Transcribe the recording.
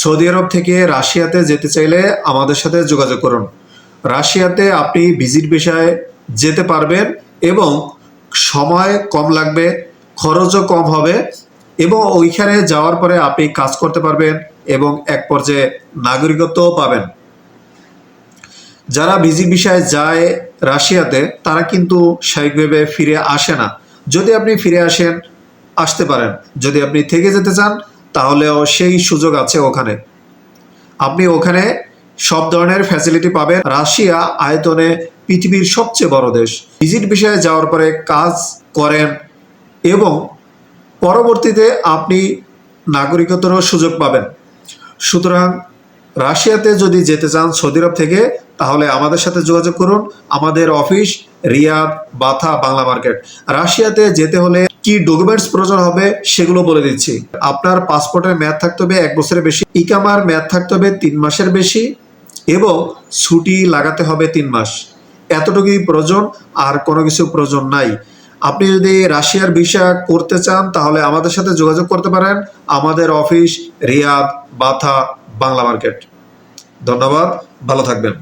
Saudi আরব থেকে রাশিয়াতে যেতে চাইলে আমাদের সাথে যোগাযোগ করুন। রাশিয়াতে আপনি ভিজিট বিষয়ে যেতে পারবেন এবং সময় কম লাগবে, খরচও কম হবে এবং ওইখানে যাওয়ার পরে আপনি কাজ করতে পারবেন এবং এক পর্যায়ে নাগরিকত্বও পাবেন। যারা ভিজিট বিষয়ে যায় রাশিয়াতে, তারা কিন্তু স্বাভাবিকভাবে ফিরে আসে না। যদি আপনি ফিরে আসেন, আসতে পারেন। যদি আপনি থেকে যেতে চান তাহলেও সেই সুযোগ আছে ওখানে। আপনি ওখানে সব ধরনের ফ্যাসিলিটি পাবেন। রাশিয়া আয়তনে পৃথিবীর সবচেয়ে বড় দেশ। ভিজিট বিষয়ে যাওয়ার পরে কাজ করেন এবং পরবর্তীতে আপনি নাগরিকত্বরও সুযোগ পাবেন। সুতরাং রাশিয়াতে যদি যেতে চান সৌদি আরব থেকে, তাহলে আমাদের সাথে যোগাযোগ করুন। আমাদের office Riyadh Batha, Bangla market. রাশিয়াতে যেতে হলে কি ডকুমেন্টস প্রয়োজন হবে সেগুলো বলে দিচ্ছি। আপনার পাসপোর্টের মেয়াদ থাকতে হবে এক বছরের বেশি, ইকামার মেয়াদ থাকতে হবে তিন মাসের বেশি, এবং ছুটি লাগাতে হবে তিন মাস। এতটুকুই প্রয়োজন, আর কোনো কিছু প্রয়োজন নাই। আপনি যদি রাশিয়ার ভিসা করতে চান, তাহলে আমাদের সাথে যোগাযোগ করতে পারেন। আমাদের office Riyadh Batha, Bangla market. ধন্যবাদ, ভালো থাকবেন।